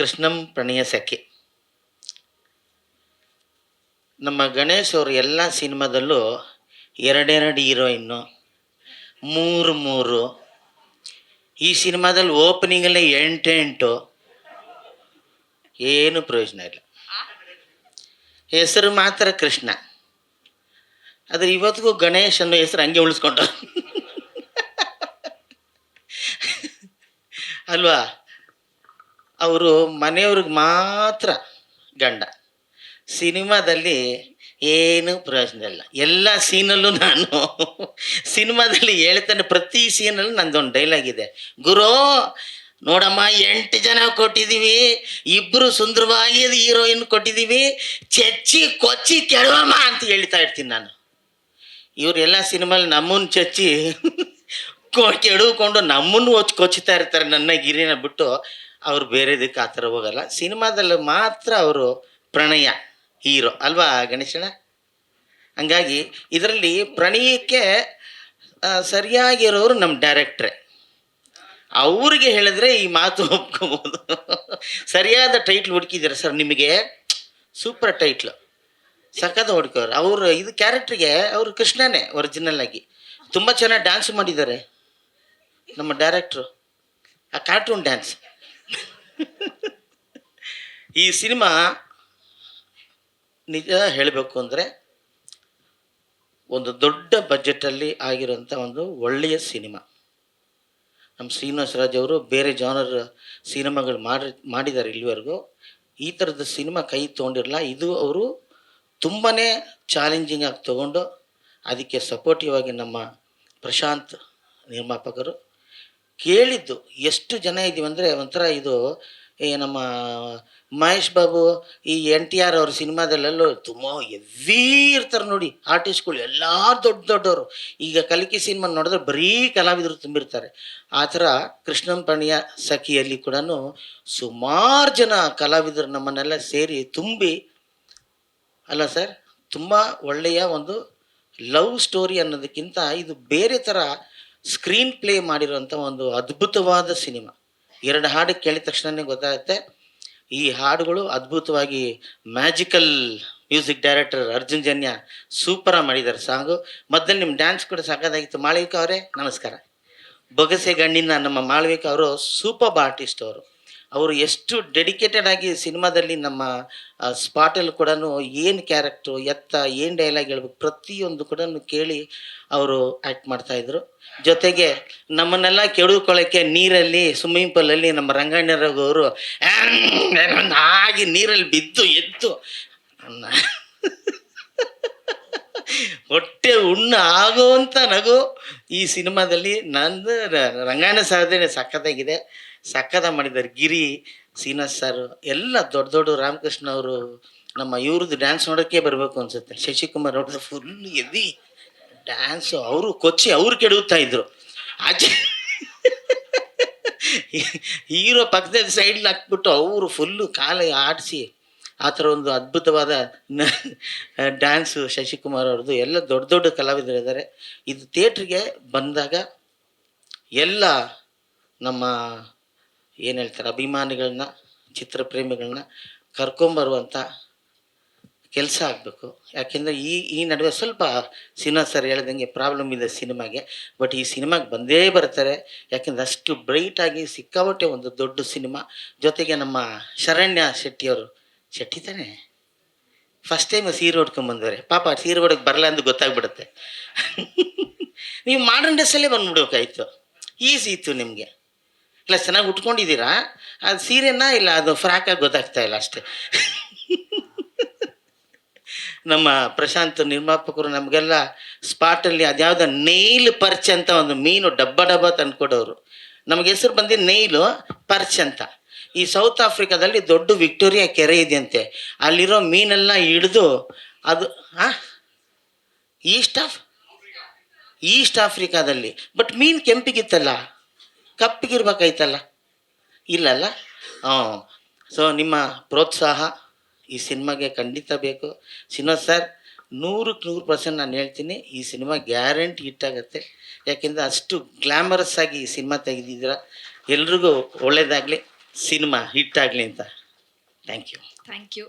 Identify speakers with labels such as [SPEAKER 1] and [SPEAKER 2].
[SPEAKER 1] ಕೃಷ್ಣಂ ಪ್ರಣಯ ಸಖಿ ನಮ್ಮ ಗಣೇಶ್ ಅವರು ಎಲ್ಲ ಸಿನಿಮಾದಲ್ಲೂ ಎರಡೆರಡು ಹೀರೋಯಿನ್ನು, ಮೂರು ಮೂರು. ಈ ಸಿನಿಮಾದಲ್ಲಿ ಓಪನಿಂಗಲ್ಲೇ ಎಂಟೆಂಟು ಏನು ಪ್ರಯೋಜನ ಇಲ್ಲ. ಹೆಸರು ಮಾತ್ರ ಕೃಷ್ಣ. ಆದರೆ ಇವತ್ತಿಗೂ ಗಣೇಶ್ ಅನ್ನೋ ಹೆಸರು ಹಂಗೆ ಉಳಿಸ್ಕೊಂಡು ಅಲ್ವಾ? ಅವರು ಮನೆಯವ್ರಿಗೆ ಮಾತ್ರ ಗಂಡ. ಸಿನಿಮಾದಲ್ಲಿ ಏನು ಪ್ರಯೋಜನ ಇಲ್ಲ. ಎಲ್ಲ ಸೀನಲ್ಲೂ ನಾನು ಸಿನಿಮಾದಲ್ಲಿ ಹೇಳ್ತಾನೆ, ಪ್ರತಿ ಸೀನಲ್ಲೂ ನಂದೊಂದು ಡೈಲಾಗ್ ಇದೆ. ಗುರು, ನೋಡಮ್ಮ, ಎಂಟು ಜನ ಕೊಟ್ಟಿದ್ದೀವಿ. ಇಬ್ಬರು ಸುಂದರವಾಗಿ ಹೀರೋಯಿನ್ ಕೊಟ್ಟಿದ್ದೀವಿ. ಚಚ್ಚಿ, ಕೊಚ್ಚಿ ಕೆಡವಮ್ಮ ಅಂತ ಹೇಳ್ತಾ ಇರ್ತೀನಿ ನಾನು. ಇವರೆಲ್ಲ ಸಿನಿಮಾಲಿ ನಮ್ಮನ್ನು ಚಚ್ಚಿ ಕೊ- ಕೆಡವ್ಕೊಂಡು ನಮ್ಮನ್ನು ಕೊಚ್ಚುತ್ತಾ ಇರ್ತಾರೆ ನನ್ನ ಗಿರಿನ ಬಿಟ್ಟು. ಅವ್ರು ಬೇರೆದಕ್ಕೆ ಆ ಥರ ಹೋಗಲ್ಲ. ಸಿನಿಮಾದಲ್ಲಿ ಮಾತ್ರ ಅವರು ಪ್ರಣಯ, ಹೀರೋ. ಅಲ್ವಾ ಗಣೇಶಣ್ಣ? ಹಂಗಾಗಿ ಇದರಲ್ಲಿ ಪ್ರಣಯಕ್ಕೆ ಸರಿಯಾಗಿರೋರು ನಮ್ಮ ಡೈರೆಕ್ಟ್ರೆ. ಅವ್ರಿಗೆ ಹೇಳಿದ್ರೆ ಈ ಮಾತು ಒಪ್ಕೋಬೋದು. ಸರಿಯಾದ ಟೈಟ್ಲ್ ಹುಡುಕಿದ್ದೀರ ಸರ್ ನಿಮಗೆ? Super title. ಸಖತ್ ಹುಡುಕೋರು. ಅವರು, ಇದು ಕ್ಯಾರೆಕ್ಟ್ರಿಗೆ ಅವರು ಕೃಷ್ಣನೇ ಒರಿಜಿನಲ್ ಆಗಿ. ತುಂಬ ಚೆನ್ನಾಗಿ ಡ್ಯಾನ್ಸ್ ಮಾಡಿದ್ದಾರೆ. ನಮ್ಮ ಡೈರೆಕ್ಟ್ರು. ಆ ಕಾರ್ಟೂನ್ ಡ್ಯಾನ್ಸ್ ಈ ಸಿನಿಮಾ ನಿಜ ಹೇಳಬೇಕು ಅಂದರೆ ಒಂದು ದೊಡ್ಡ ಬಜೆಟಲ್ಲಿ ಆಗಿರುವಂಥ ಒಂದು ಒಳ್ಳೆಯ ಸಿನಿಮಾ. ನಮ್ಮ ಶ್ರೀನಿವಾಸ ರಾಜ್ ಅವರು ಬೇರೆ ಜಾನರ್ ಸಿನಿಮಾಗಳು ಮಾಡಿ, ಮಾಡಿದ್ದಾರೆ ಇಲ್ಲಿವರೆಗೂ. ಈ ಥರದ ಸಿನಿಮಾ ಕೈ ತೊಗೊಂಡಿರಲ್ಲ, ಇದು ಅವರು ತುಂಬಾ ಚಾಲೆಂಜಿಂಗ್ ಆಗಿ ತಗೊಂಡು, ಅದಕ್ಕೆ ಸಪೋರ್ಟಿವ್ ಆಗಿ ನಮ್ಮ ಪ್ರಶಾಂತ್ ನಿರ್ಮಾಪಕರು ಕೇಳಿದ್ದು ಎಷ್ಟು ಜನ ಇದ್ದೀವಿ ಅಂದರೆ ಒಂಥರ ಇದು, ಈ ನಮ್ಮ ಮಹೇಶ್ ಬಾಬು, ಈ ಎನ್ ಟಿ ಆರ್ ಅವ್ರ ಸಿನಿಮಾದಲ್ಲೆಲ್ಲೋ ತುಂಬ ಎವ್ವಿ ಇರ್ತಾರೆ ನೋಡಿ ಆರ್ಟಿಸ್ಟ್ಗಳು ಎಲ್ಲ ದೊಡ್ಡ ದೊಡ್ಡವರು. ಈಗ ಕಲಿಕೆ ಸಿನಿಮಾ ನೋಡಿದ್ರೆ ಬರೀ ಕಲಾವಿದರು ತುಂಬಿರ್ತಾರೆ. ಆ ಥರ ಕೃಷ್ಣನ್ ಸಖಿಯಲ್ಲಿ ಕೂಡ ಸುಮಾರು ಜನ ಕಲಾವಿದರು ನಮ್ಮನ್ನೆಲ್ಲ ಸೇರಿ ತುಂಬಿ, ಅಲ್ಲ ಸರ್, ತುಂಬ ಒಳ್ಳೆಯ ಒಂದು ಲವ್ ಸ್ಟೋರಿ ಅನ್ನೋದಕ್ಕಿಂತ ಇದು ಬೇರೆ ಥರ ಸ್ಕ್ರೀನ್ ಪ್ಲೇ ಮಾಡಿರೋಂಥ ಒಂದು ಅದ್ಭುತವಾದ ಸಿನಿಮಾ. ಎರಡು ಹಾಡು ಕೇಳಿದ ತಕ್ಷಣವೇ ಗೊತ್ತಾಗುತ್ತೆ. ಈ ಹಾಡುಗಳು ಅದ್ಭುತವಾಗಿ magical music director Arjun Janya ಸೂಪರಾಗಿ ಮಾಡಿದ್ದಾರೆ ಸಾಂಗು. ಮೊದಲು ನಿಮ್ಮ ಡ್ಯಾನ್ಸ್ ಕೂಡ ಸಾಕಾಗಿತ್ತು ಮಾಳವಿಕ ಅವರೇ, ನಮಸ್ಕಾರ. ಬೊಗಸೆ ಗಣ್ಣಿನ ನಮ್ಮ ಮಾಳವಿಕಾ ಅವರು ಸೂಪರ್ ಆರ್ಟಿಸ್ಟ್ ಅವರು. ಅವರು ಎಷ್ಟು ಡೆಡಿಕೇಟೆಡ್ ಆಗಿ ಸಿನಿಮಾದಲ್ಲಿ ನಮ್ಮ ಸ್ಪಾಟಲ್ಲಿ ಕೂಡ ಏನು ಕ್ಯಾರೆಕ್ಟ್ರು ಎತ್ತ ಏನು ಡೈಲಾಗ್ ಹೇಳ್ಬೇಕು ಪ್ರತಿಯೊಂದು ಕೂಡ ಕೇಳಿ ಅವರು ಆ್ಯಕ್ಟ್ ಮಾಡ್ತಾಯಿದ್ರು ಜೊತೆಗೆ ನಮ್ಮನ್ನೆಲ್ಲ ಕೆಡುಕೊಳ್ಳೋಕ್ಕೆ ನೀರಲ್ಲಿ ಸ್ವಿಮ್ಮಿಂಗ್ ಪೂಲಲ್ಲಿ ನಮ್ಮ ರಂಗಣ್ಣರವರು ಆಗಿ ನೀರಲ್ಲಿ ಬಿದ್ದು ಎದ್ದು ಹೊಟ್ಟೆ ಉಣ್ಣು ಆಗುವಂಥ ನಗು ಈ ಸಿನಿಮಾದಲ್ಲಿ ನಂದು ರಂಗಾಯಣ ಸಾಧನೆ ಸಖತ್ತಾಗಿದೆ. ಸಖತ್ತ ಮಾಡಿದ್ದಾರೆ ಗಿರಿ ಶ್ರೀನಿವಾಸ್ ಸರ್ ಎಲ್ಲ ದೊಡ್ಡ ದೊಡ್ಡ ರಾಮಕೃಷ್ಣ ಅವರು ನಮ್ಮ ಇವ್ರದ್ದು ಡ್ಯಾನ್ಸ್ ನೋಡೋಕ್ಕೆ ಬರಬೇಕು ಅನ್ಸುತ್ತೆ. ಶಶಿಕುಮಾರ್ ಅವ್ರದ್ದು ಫುಲ್ ಎದ್ದಿ ಡ್ಯಾನ್ಸು ಅವರು ಕೊಚ್ಚಿ ಅವ್ರು ಕೆಡುತ್ತಾ ಇದ್ರು. ಆಚೆ ಹೀರೋ ಪಕ್ಕದ ಸೈಡ್ಲಿ ಹಾಕ್ಬಿಟ್ಟು ಅವರು ಫುಲ್ಲು ಕಾಲ ಆಡಿಸಿ ಆ ಥರ ಒಂದು ಅದ್ಭುತವಾದ ಡ್ಯಾನ್ಸು ಶಶಿಕುಮಾರ್ ಅವ್ರದ್ದು ಎಲ್ಲ ದೊಡ್ಡ ದೊಡ್ಡ ಕಲಾವಿದರಿದ್ದಾರೆ ಇದು ಥಿಯೇಟ್ರಿಗೆ ಬಂದಾಗ ಎಲ್ಲ ನಮ್ಮ ಏನು ಹೇಳ್ತಾರೆ, ಅಭಿಮಾನಿಗಳನ್ನ, ಚಿತ್ರಪ್ರೇಮಿಗಳನ್ನ ಕರ್ಕೊಂಬರುವಂಥ ಕೆಲಸ ಆಗಬೇಕು. ಯಾಕೆಂದರೆ ಈ ಈ ನಡುವೆ ಸ್ವಲ್ಪ ಸಿನಿಮಾ ಸರ್ ಹೇಳ್ದಂಗೆ ಪ್ರಾಬ್ಲಮ್ ಇದೆ ಸಿನಿಮಾಗೆ. ಬಟ್ ಈ ಸಿನಿಮಾಗೆ ಬಂದೇ ಬರ್ತಾರೆ. ಯಾಕೆಂದರೆ ಅಷ್ಟು ಬ್ರೈಟಾಗಿ ಸಿಕ್ಕಾಪಟ್ಟೆ ಒಂದು ದೊಡ್ಡ ಸಿನಿಮಾ. ಜೊತೆಗೆ ನಮ್ಮ ಶರಣ್ಯ ಶೆಟ್ಟಿಯವರು ಶೆಟ್ಟಿ ತಾನೆ? ಫಸ್ಟ್ ಟೈಮ್ ಸೀರೆ ಉಟ್ಕೊಂಬಂದವ್ರೆ ಪಾಪ ಸೀರೆ ಉಡೋಕೆ ಬರಲ್ಲ ಅಂತ ಗೊತ್ತಾಗ್ಬಿಡುತ್ತೆ. ನೀವು ಮಾಡರ್ನ್ ಡ್ರೆಸ್ಸಲ್ಲೇ ಬಂದ್ಬಿಡ್ಬೇಕಾಯ್ತು. ಈಸಿ ಇತ್ತು ನಿಮಗೆ. ಇಲ್ಲ, ಚೆನ್ನಾಗಿ ಉಟ್ಕೊಂಡಿದ್ದೀರಾ? ಅದು ಸೀರೆನ ಇಲ್ಲ, ಅದು ಫ್ರಾಕಾಗಿ ಗೊತ್ತಾಗ್ತಾ ಇಲ್ಲ ಅಷ್ಟೇ. ನಮ್ಮ ಪ್ರಶಾಂತ್ ನಿರ್ಮಾಪಕರು ನಮಗೆಲ್ಲ ಸ್ಪಾಟಲ್ಲಿ ಅದ್ಯಾವುದೋ ನೈಲ್ ಪರ್ಚ್ ಅಂತ ಒಂದು ಮೀನು ಡಬ್ಬ ಡಬ್ಬ ತಂದ್ಕೊಡೋರು. ನಮಗೆ ಹೆಸರು ಬಂದಿದ್ದು ನೈಲು ಪರ್ಚ್ ಅಂತ. ಈ ಸೌತ್ ಆಫ್ರಿಕಾದಲ್ಲಿ ದೊಡ್ಡ ವಿಕ್ಟೋರಿಯಾ ಕೆರೆ ಇದೆಯಂತೆ. ಅಲ್ಲಿರೋ ಮೀನೆಲ್ಲ ಹಿಡಿದು ಅದು ಹಾಂ ಈಸ್ಟ್ ಆಫ್, ಈಸ್ಟ್ ಆಫ್ರಿಕಾದಲ್ಲಿ. ಬಟ್ ಮೀನು ಕೆಂಪಿಗಿತ್ತಲ್ಲ, ಕಪ್ಪಿಗಿರ್ಬೇಕಾಯ್ತಲ್ಲ. ಇಲ್ಲಲ್ಲ? ಹಾಂ ಸೊ ನಿಮ್ಮ ಪ್ರೋತ್ಸಾಹ ಈ ಸಿನಿಮಾಗೆ ಖಂಡಿತ ಬೇಕು. ಸಿನಿಮಾ ಸರ್, ನೂರಕ್ಕೆ ನೂರು ಪರ್ಸೆಂಟ್ ನಾನು ಹೇಳ್ತೀನಿ, ಈ ಸಿನಿಮಾ ಗ್ಯಾರಂಟಿ ಹಿಟ್ ಆಗುತ್ತೆ. ಯಾಕೆಂದರೆ ಅಷ್ಟು ಗ್ಲ್ಯಾಮರಸ್ ಆಗಿ ಈ ಸಿನಿಮಾ ತೆಗೆದಿದ್ದೀರ. ಎಲ್ರಿಗೂ ಒಳ್ಳೇದಾಗಲಿ. ಸಿನಿಮಾ ಹಿಟ್ ಆಗಲಿ ಅಂತ ಥ್ಯಾಂಕ್ ಯು
[SPEAKER 2] ಥ್ಯಾಂಕ್ ಯು